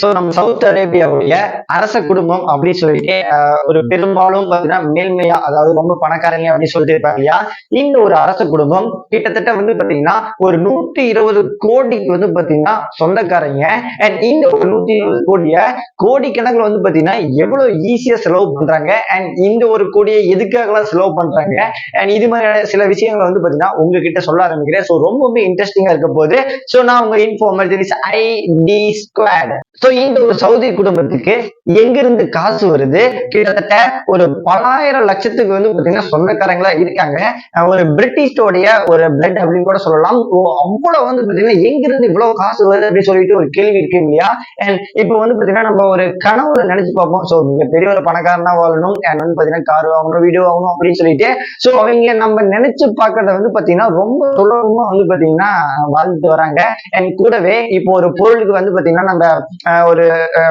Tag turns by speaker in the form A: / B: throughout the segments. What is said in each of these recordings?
A: So நம்ம south அரேபியாவுடைய அரச குடும்பம் அப்படின்னு சொல்லிட்டு ஒரு பெரும்பாலும் பார்த்தீங்கன்னா மேல்மையா அதாவது ரொம்ப பணக்காரங்க அப்படின்னு சொல்லிட்டு இருப்பாங்க இல்லையா? இந்த ஒரு அரச குடும்பம் கிட்டத்தட்ட வந்து பாத்தீங்கன்னா ஒரு நூத்தி இருபது கோடிக்கு வந்து பாத்தீங்கன்னா சொந்தக்காரங்க. அண்ட் இந்த ஒரு நூத்தி இருபது கோடிய கோடிக்கணக்கில் வந்து பாத்தீங்கன்னா எவ்வளவு ஈஸியா செலவு பண்றாங்க? அண்ட் இந்த ஒரு கோடியை எதுக்காகலாம் செலவு பண்றாங்க? அண்ட் இது மாதிரியான சில விஷயங்களை வந்து பாத்தீங்கன்னா உங்ககிட்ட சொல்ல ஆரம்பிக்கிறேன். ஸோ ரொம்பவே இன்ட்ரெஸ்டிங்கா இருக்க போகுது. ஸோ நான் உங்க informal is I T square so இந்த ஒரு சவுதி குடும்பத்துக்கு எங்கிருந்து காசு வருது? கிட்டத்தட்ட ஒரு பலாயிரம் லட்சத்துக்கு வந்து பாத்தீங்கன்னா சொந்தக்காரங்களா இருக்காங்க. ஒரு பிரிட்டிஷோடைய ஒரு பிளட் அப்படின்னு கூட சொல்லலாம். ஓ, அவ்வளவு வந்து பாத்தீங்கன்னா எங்கிருந்து இவ்வளவு காசு வருது அப்படின்னு சொல்லிட்டு ஒரு கேள்வி இருக்கு இல்லையா? அண்ட் இப்போ வந்து பாத்தீங்கன்னா நம்ம ஒரு கனவுல நினைச்சு பார்ப்போம். சோ மிக பெரிய ஒரு பணக்காரனா வாழணும். அண்ட் வந்து பாத்தீங்கன்னா கார் வாங்கணும் வீடு வாங்கணும் அப்படின்னு சொல்லிட்டு. சோ அவங்க நம்ம நினைச்சு பாக்குறத வந்து பாத்தீங்கன்னா ரொம்ப சுலபமா வந்து பாத்தீங்கன்னா வாழ்ந்துட்டு வராங்க. அண்ட் கூடவே இப்போ ஒரு பொருளுக்கு வந்து பாத்தீங்கன்னா நம்ம ஒரு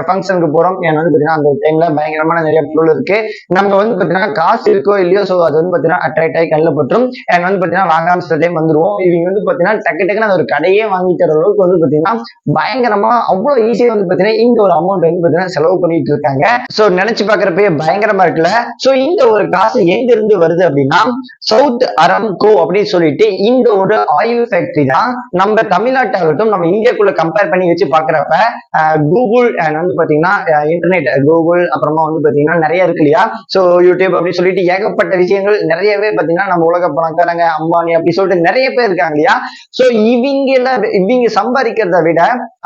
A: ஃபங்க்ஷனுக்கு போறோம். ஏன்னா வந்து பாத்தீங்கன்னா அந்த டைம்ல பயங்கரமான நிறைய பொருள் இருக்கு. நம்ம வந்து பாத்தீங்கன்னா காசு இருக்கோ இல்லையோ ஸோ அது வந்து பாத்தீங்கன்னா அட்ராக்ட் ஆகி கண்ணில் பட்டுரும். அண்ட் வந்து பாத்தீங்கன்னா வாங்காம சில டைம் வந்துருவோம். இவங்க வந்து பாத்தீங்கன்னா டக்கு டக்குன்னு அந்த ஒரு கடையே வாங்கி தர அளவுக்கு வந்து பாத்தீங்கன்னா பயங்கரமா அவ்வளவு ஈஸியா வந்து பாத்தீங்கன்னா இந்த ஒரு அமௌண்ட் வந்து பாத்தீங்கன்னா செலவு பண்ணிட்டு இருக்காங்க. சோ நினைச்சு பாக்குறப்பயே பயங்கரமா இருக்குல்ல? சோ இந்த ஒரு காசு எங்க இருந்து வருது அப்படின்னா சவுத் அரம்கோ அப்படின்னு சொல்லிட்டு இந்த ஒரு ஆயில் ஃபேக்டரி தான் நம்ம தமிழ்நாட்டாகட்டும் நம்ம இந்தியாக்குள்ள கம்பேர் பண்ணி வச்சு பாக்குறப்ப கூகுள் அண்ட் வந்து பாத்தீங்கன்னா இன்டர்நெட் கூகுள் அப்புறமா வந்து பாத்தீங்கன்னா நிறைய இருக்கு இல்லையா? சோ யூடியூப் அப்படின்னு சொல்லிட்டு ஏகப்பட்ட விஷயங்கள் நிறையவே பாத்தீங்கன்னா நம்ம உலக பணக்காரங்க அம்பானி அப்படி சொல்லிட்டு நிறைய பேர் இருக்காங்க இல்லையா? சோ இவங்கள இவங்க சம்பாதிக்கிறத விட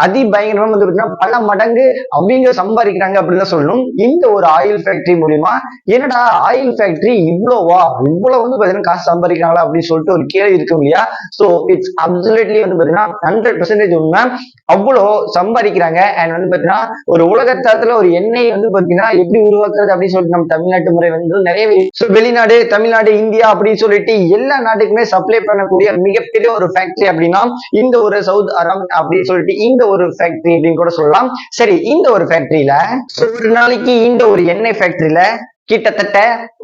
A: அதிபயங்கரமா வந்து பாத்தீங்கன்னா பல மடங்கு அவங்க சம்பாதிக்கிறாங்க அப்படின்னு தான் சொல்லணும். இந்த ஒரு ஆயில் ஃபேக்டரி மூலியமா என்னடா ஆயில் ஃபேக்டரி இவ்வளோவா? இவ்வளவு வந்து பாத்தீங்கன்னா காசு சம்பாதிக்கிறாங்களா அப்படின்னு சொல்லிட்டு ஒரு கேள்வி இருக்கும் இல்லையா? சோ இட்ஸ் அப்சல்யூட்லி வந்து பாத்தீங்கன்னா ஹண்ட்ரட் பர்சன்டேஜ் உண்மை. அவ்வளோ சம்பாதிக்கிறாங்க அயன் வந்து பாத்தீங்கன்னா ஒரு உலகத்தரத்துல ஒரு எண்ணெய் வந்து பாத்தீங்கன்னா எப்படி உருவாக்குறது அப்படின்னு சொல்லிட்டு நம்ம தமிழ்நாட்டு முறை வந்து நிறைய வெளிநாடு தமிழ்நாடு இந்தியா அப்படின்னு சொல்லிட்டு எல்லா நாட்டுக்குமே சப்ளை பண்ணக்கூடிய மிகப்பெரிய ஒரு ஃபேக்டரி அப்படின்னா இந்த ஒரு சவுத் அரம் அப்படின்னு சொல்லிட்டு இந்த ஒரு ஃபேக்டரி அப்படின்னு கூட சொல்லலாம். சரி இந்த ஒரு ஃபேக்டரியில ஒரு நாளைக்கு இந்த ஒரு எண்ணெய் ஃபேக்டரியில கிட்டத்தட்ட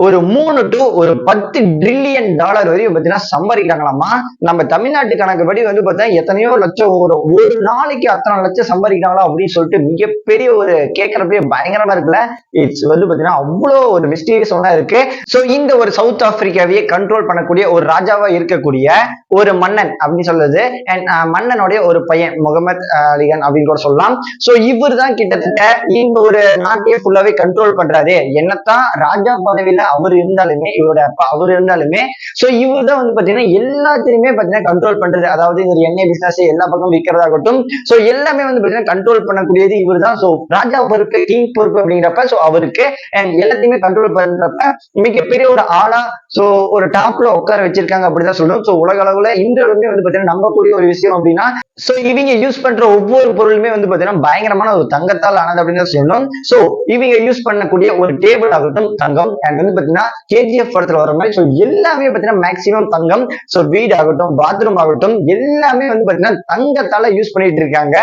A: ஒரு மூணு டு ஒரு பத்து ட்ரில்லியன் டாலர் வரையும் பார்த்தீங்கன்னா சம்பாதிக்கிறாங்களாமா நம்ம தமிழ்நாட்டு கணக்குப்படி வந்து பார்த்தா எத்தனையோ லட்சம் ஒரு ஒரு நாளைக்கு அத்தனை லட்சம் சம்பாதிக்கிறாங்களா அப்படின்னு சொல்லிட்டு மிகப்பெரிய ஒரு கேட்கறப்பே பயங்கரமா இருக்குல்ல. இட்ஸ் வந்து பார்த்தீங்கன்னா அவ்வளோ ஒரு மிஸ்டீரியஸ் ஒன்றா இருக்கு. ஸோ இந்த ஒரு சவுத் ஆப்பிரிக்காவையே கண்ட்ரோல் பண்ணக்கூடிய ஒரு ராஜாவா இருக்கக்கூடிய ஒரு மன்னன் அப்படின்னு சொல்லுது அண்ட் மன்னனுடைய ஒரு பையன் முகமது அலிகன் அப்படின்னு கூட சொல்லலாம். ஸோ இவர் தான் கிட்டத்தட்ட இந்த ஒரு நாட்டையே ஃபுல்லாவே கண்ட்ரோல் பண்றாரு. என்னத்தான் ராஜா பதவியில அவர் இருந்தாலுமே இவரோட அப்பா அவர் இருந்தாலுமே சோ இவர் தான் வந்து பாத்தீங்கன்னா எல்லாத்தையுமே பாத்தீங்கன்னா கண்ட்ரோல் பண்றது. அதாவது இந்த எண்ணெய் பிசினஸ் எல்லா பக்கம் விற்கிறதாகட்டும் சோ எல்லாமே வந்து பாத்தீங்கன்னா கண்ட்ரோல் பண்ணக்கூடியது இவர் தான் சோ ராஜா பொறுப்பு கிங் பொறுப்பு அப்படிங்கிறப்ப சோ அவருக்கு எல்லாத்தையுமே கண்ட்ரோல் பண்றப்ப மிகப்பெரிய ஒரு ஆளா சோ ஒரு டாப்ல உட்கார வச்சிருக்காங்க அப்படிதான் சொல்றோம் சோ உலக அளவுல இன்றளவுமே வந்து பாத்தீங்கன்னா நம்பக்கூடிய ஒரு விஷயம் அப்படின்னா சோ இவங்க யூஸ் பண்ற ஒவ்வொரு பொருளுமே வந்து பாத்தீங்கன்னா பயங்கரமான ஒரு தங்கத்தால் ஆனது அப்படின்னு சொல்லணும். சோ இவங்க யூஸ் பண்ணக்கூடிய ஒரு டேபிள் ஆகட்டும் மேக்சிமம் தங்கம். அண்ட் வந்து பாத்தீங்கன்னா கேஜிஎஃப் படத்துல வர மாதிரி சோ எல்லாமே பாத்தீங்கன்னா மேக்சிமம் தங்கம். சோ வீடு ஆகட்டும் பாத்ரூம் ஆகட்டும் எல்லாமே வந்து பாத்தீங்கன்னா தங்கத்தால யூஸ் பண்ணிட்டு இருக்காங்க.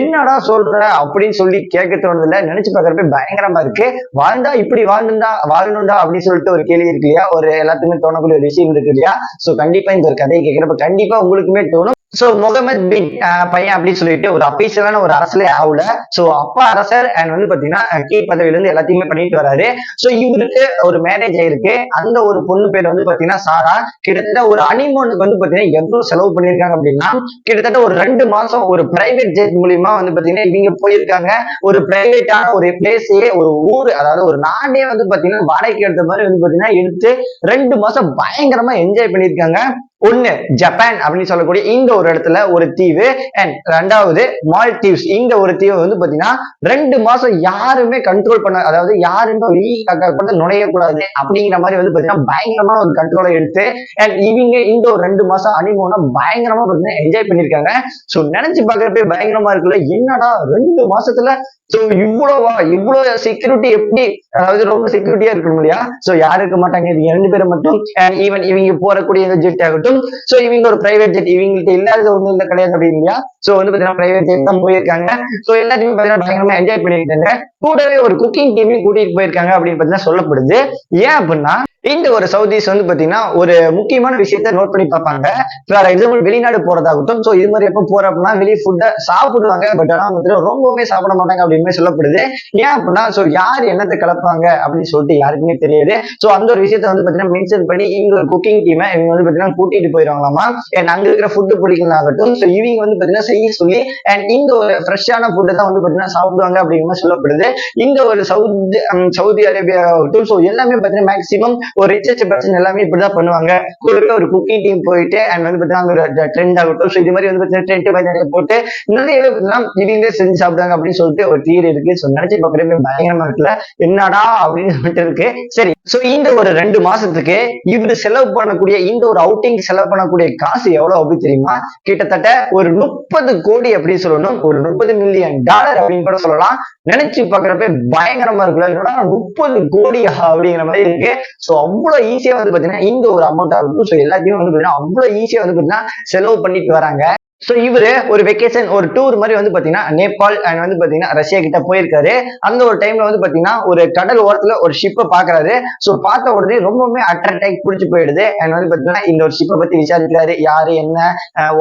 A: என்னடா சொல்ற அப்படின்னு சொல்லி கேட்க தோணுதுல நினைச்சு பாக்குறப்ப பயங்கரமா இருக்கு. வாழ்ந்தா இப்படி வாழ்ந்துடா வாழணும்டா அப்படின்னு சொல்லிட்டு ஒரு கேள்வி இருக்கு இல்லையா? ஒரு எல்லாத்துக்குமே தோணக்கூடிய ஒரு விஷயம் இருக்கு இல்லையா? சோ கண்டிப்பா இந்த ஒரு கதையை கேட்கிறப்ப கண்டிப்பா உங்களுக்குமே தோணும். சோ முகமது பின் பையன் அப்படின்னு சொல்லிட்டு ஒரு அபிஷியலான ஒரு அரசலே ஆகல. சோ அப்பா அரசர் அண்ட் வந்து பாத்தீங்கன்னா கீழ் பதவியில இருந்து எல்லாத்தையுமே பண்ணிட்டு வராரு. சோ இவருக்கு ஒரு மேரேஜ் ஆயிருக்கு. அந்த ஒரு பொண்ணு பேர் வந்து பாத்தீங்கன்னா சாரா. கிட்டத்தட்ட ஒரு அனிமோனுக்கு வந்து பாத்தீங்கன்னா எவ்வளவு செலவு பண்ணிருக்காங்க அப்படின்னா கிட்டத்தட்ட ஒரு ரெண்டு மாசம் ஒரு பிரைவேட் ஜெட் மூலியமா வந்து பாத்தீங்கன்னா இவங்க போயிருக்காங்க. ஒரு பிரைவேட்டான ஒரு பிளேஸையே ஒரு ஊர் அதாவது ஒரு நாடே வந்து பாத்தீங்கன்னா வாடகைக்கு எடுத்த மாதிரி வந்து பாத்தீங்கன்னா எடுத்து ரெண்டு மாசம் பயங்கரமா என்ஜாய் பண்ணிருக்காங்க ஒண்ணு ஜப்பான் அப்படின்னு சொல்லக்கூடிய இந்த ஒரு இடத்துல ஒரு தீவு அண்ட் ரெண்டாவது மால்டீவ்ஸ் இந்த ஒரு தீவு வந்து பாத்தீங்கன்னா ரெண்டு மாசம் யாருமே கண்ட்ரோல் பண்ண அதாவது யாருமே நுழைய கூடாது நுழையக்கூடாது அப்படிங்கிற மாதிரி வந்து பாத்தீங்கன்னா பயங்கரமான ஒரு கண்ட்ரோலை எடுத்து அண்ட் இவங்க இந்த ஒரு ரெண்டு மாசம் அனிமோனா பயங்கரமா பாத்தீங்கன்னா என்ஜாய் பண்ணிருக்காங்க சோ நினைச்சு பாக்குறப்ப பயங்கரமா இருக்குல்ல என்னடா ரெண்டு மாசத்துல சோ இவ்வளவா இவ்வளவு செக்யூரிட்டி எப்படி அதாவது ரொம்ப செக்யூரிட்டியா இருக்கணும் இல்லையா? சோ யாரும் இருக்க மாட்டாங்க? இவங்க ரெண்டு பேரும் மட்டும் ஈவன் இவங்க போறக்கூடிய இந்த ஜெட் ஆகட்டும். சோ இவங்க ஒரு பிரைவேட் ஜெட் இவங்கள்ட்ட இல்லாத ஒண்ணு இல்ல கிடையாது அப்படி இல்லையா? சோ வந்து பாத்தீங்கன்னா பிரைவேட் ஜெட் தான் போயிருக்காங்க. சோ எல்லாத்தையுமே பாத்தீங்கன்னா பயங்கரமா என்ஜாய் பண்ணிருக்காங்க கூடவே ஒரு குக்கிங் டீமையும் கூட்டிட்டு போயிருக்காங்க அப்படின்னு பாத்தீங்கன்னா சொல்லப்படுது. ஏன் அப்படின்னா இந்த ஒரு சவுதிஸ் வந்து பாத்தீங்கன்னா ஒரு முக்கியமான விஷயத்த நோட் பண்ணி பார்ப்பாங்க. ஃபார் எக்ஸாம்பிள் வெளிநாடு போறதாகட்டும் சோ இது மாதிரி எப்ப போற அப்படின்னா வெளியே ஃபுட்டை சாப்பிடுவாங்க பட் ஆனா வந்து ரொம்பவுமே சாப்பிட மாட்டாங்க அப்படின்னு சொல்லப்படுது. ஏன் அப்படின்னா சோ யார் என்னத்தை கலப்பாங்க அப்படின்னு சொல்லிட்டு யாருக்குமே தெரியாது. சோ அந்த ஒரு விஷயத்த வந்து பாத்தீங்கன்னா மென்ஷன் பண்ணி இங்க ஒரு குக்கிங் டீமை இவங்க வந்து பாத்தீங்கன்னா கூட்டிட்டு போயிருவாங்களாமா அண்ட் அங்க இருக்கிற ஃபுட்டு பிடிக்கலாகட்டும் சோ இவங்க வந்து பாத்தீங்கன்னா செய்ய சொல்லி அண்ட் இந்த ஒரு ஃப்ரெஷ்ஷான ஃபுட்டை தான் வந்து பாத்தீங்கன்னா சாப்பிடுவாங்க அப்படிங்கிற மாதிரி சொல்லப்படுது. இந்த ஒரு சவுதி சவுதி அரேபியா ஆகட்டும் ஸோ எல்லாமே பார்த்தீங்கன்னா மேக்ஸிமம் ஒரு ரிச்சஸ்ட் பர்சன் எல்லாமே இப்படிதான் பண்ணுவாங்க. கூடவே ஒரு குக்கிங் டீம் போயிட்டு அண்ட் வந்து பார்த்தீங்கன்னா ஒரு ட்ரெண்ட் ஆகட்டும். ஸோ இது மாதிரி வந்து பார்த்தீங்கன்னா ட்ரெண்ட் மாதிரி நிறைய போட்டு நிறைய பார்த்தீங்கன்னா இவங்களே செஞ்சு சாப்பிடுவாங்க அப்படின்னு சொல்லிட்டு ஒரு தீர் இருக்கு. ஸோ நினைச்சு பார்க்குறப்ப பயங்கரமா இருக்குல்ல? என்னடா அப்படின்னு சொல்லிட்டு இருக்கு. சரி. ஸோ இந்த ஒரு ரெண்டு மாசத்துக்கு இவரு செலவு பண்ணக்கூடிய இந்த ஒரு அவுட்டிங் செலவு பண்ணக்கூடிய காசு எவ்வளவு அப்படி தெரியுமா? கிட்டத்தட்ட ஒரு முப்பது கோடி அப்படின்னு சொல்லணும். ஒரு முப்பது மில்லியன் டாலர் அப்படின்னு கூட சொல்லலாம். நினைச்சு பாக்குறப்ப பயங்கரமா இருக்குல்ல? என்னடா முப்பது கோடி அப்படிங்கிற மாதிரி இருக்கு. சோ அவ்வளவு ஈஸியா வந்து பாத்தீங்கன்னா இந்த ஒரு அமௌண்ட் இருக்கும் சோ எல்லாத்தையும் வந்து பாத்தீங்கன்னா அவ்வளவு ஈஸியா வந்து பாத்தீங்கன்னா செலவு பண்ணிட்டு வராங்க. ஸோ இவரு ஒரு வெக்கேஷன் ஒரு டூர் மாதிரி வந்து பாத்தீங்கன்னா நேபாள் அண்ட் வந்து பாத்தீங்கன்னா ரஷ்யா கிட்ட போயிருக்காரு. அந்த ஒரு டைம்ல வந்து பாத்தீங்கன்னா ஒரு கடல் ஓரத்துல ஒரு ஷிப்பை பாக்குறாரு. சோ பார்த்த உடனே ரொம்பவுமே அட்ராக்ட் ஆகி பிடிச்சி போயிடுது. அண்ட் வந்து பாத்தீங்கன்னா இந்த ஒரு ஷிப்பை பத்தி விசாரிக்கிறாரு. யாரு என்ன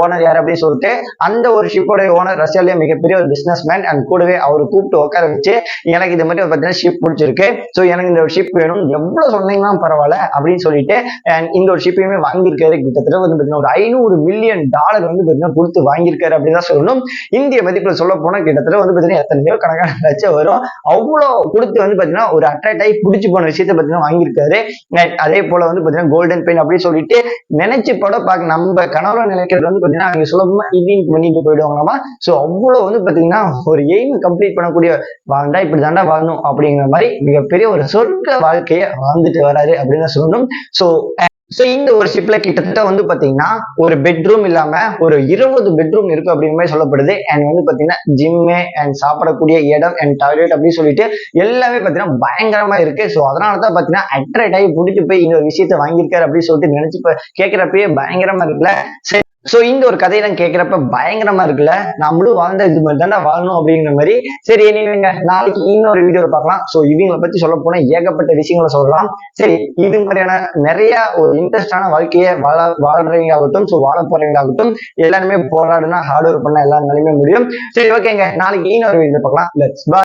A: ஓனர் யார் அப்படின்னு சொல்லிட்டு அந்த ஒரு ஷிப்போட ஓனர் ரஷ்யாலேயே மிகப்பெரிய ஒரு பிசினஸ் மேன் அண்ட் கூடவே அவர் கூப்பிட்டு உட்கார வச்சு எனக்கு இது மாதிரி பாத்தீங்கன்னா ஷிப் பிடிச்சிருக்கு. சோ எனக்கு இந்த ஒரு ஷிப் வேணும். எவ்வளோ சொன்னீங்கன்னா பரவாயில்ல அப்படின்னு சொல்லிட்டு அண்ட் இந்த ஒரு ஷிப்பையுமே வாங்கியிருக்காரு. கிட்டத்தட்ட வந்து பார்த்தீங்கன்னா ஒரு ஐநூறு மில்லியன் டாலர் வந்து பாத்தீங்கன்னா கொடுத்து வாங்கியிருக்காரு அப்படின்னு தான் சொல்லணும். இந்திய மதிப்புல சொல்ல போனா கிட்டத்தட்ட வந்து பாத்தீங்கன்னா எத்தனையோ கணக்கான லட்சம் வரும். அவ்வளவு கொடுத்து வந்து பாத்தீங்கன்னா ஒரு அட்ராக்ட் ஆகி பிடிச்சி போன விஷயத்த பாத்தீங்கன்னா வாங்கியிருக்காரு. அதே போல வந்து பாத்தீங்கன்னா கோல்டன் பெயின் அப்படின்னு சொல்லிட்டு நினைச்சு கூட பார்க்க நம்ம கனவுல நினைக்கிறது வந்து பாத்தீங்கன்னா அவங்க சுலபமா இதையும் பண்ணிட்டு போயிடுவாங்களாமா? சோ அவ்வளவு வந்து பாத்தீங்கன்னா ஒரு எய்ம் கம்ப்ளீட் பண்ணக்கூடிய வாழ்ந்தா இப்படி தாண்டா வாழணும் அப்படிங்கிற மாதிரி மிகப்பெரிய ஒரு சொர்க்க வாழ்க்கையை வாழ்ந்துட்டு வராரு அப்படின்னு சொல்லணும். சோ சோ இந்த ஒரு ஷிப்ல கிட்டத்தட்ட வந்து பாத்தீங்கன்னா ஒரு பெட்ரூம் இல்லாம ஒரு இருபது பெட்ரூம் இருக்கு அப்படிங்கிற மாதிரி சொல்லப்படுது. அண்ட் வந்து பாத்தீங்கன்னா ஜிம்மு அண்ட் சாப்பிடக்கூடிய இடம் அண்ட் டாய்லெட் அப்படின்னு சொல்லிட்டு எல்லாமே பாத்தீங்கன்னா பயங்கரமா இருக்கு. சோ அதனால தான் பாத்தீங்கன்னா அட்ராக்ட் ஆகி பிடிச்சி போய் இந்த ஒரு விஷயத்த வாங்கியிருக்காரு அப்படின்னு சொல்லிட்டு நினைச்சு ப- பயங்கரமா இருக்குல்ல? சரி சோ இந்த ஒரு கதையெல்லாம் கேட்கறப்ப பயங்கரமா இருக்குல்ல? நம்மளும் வாழ்ந்த இது மாதிரி தானே வாழணும் அப்படிங்கிற மாதிரி. சரி நீங்க நாளைக்கு இன்னொரு வீடியோ பார்க்கலாம். சோ இவங்களை பத்தி சொல்ல போனா ஏகப்பட்ட விஷயங்களை சொல்லலாம். சரி இது மாதிரியான நிறைய ஒரு இன்ட்ரெஸ்டான வாழ்க்கையை வாழ வாழ்றவங்க ஆகட்டும் ஸோ வாழ போறவங்க ஆகட்டும் எல்லாருமே போராடுனா ஹார்ட் ஒர்க் பண்ண எல்லாருனாலுமே முடியும். சரி ஓகேங்க நாளைக்கு இன்னொரு வீடியோ பார்க்கலாம். லெட்ஸ்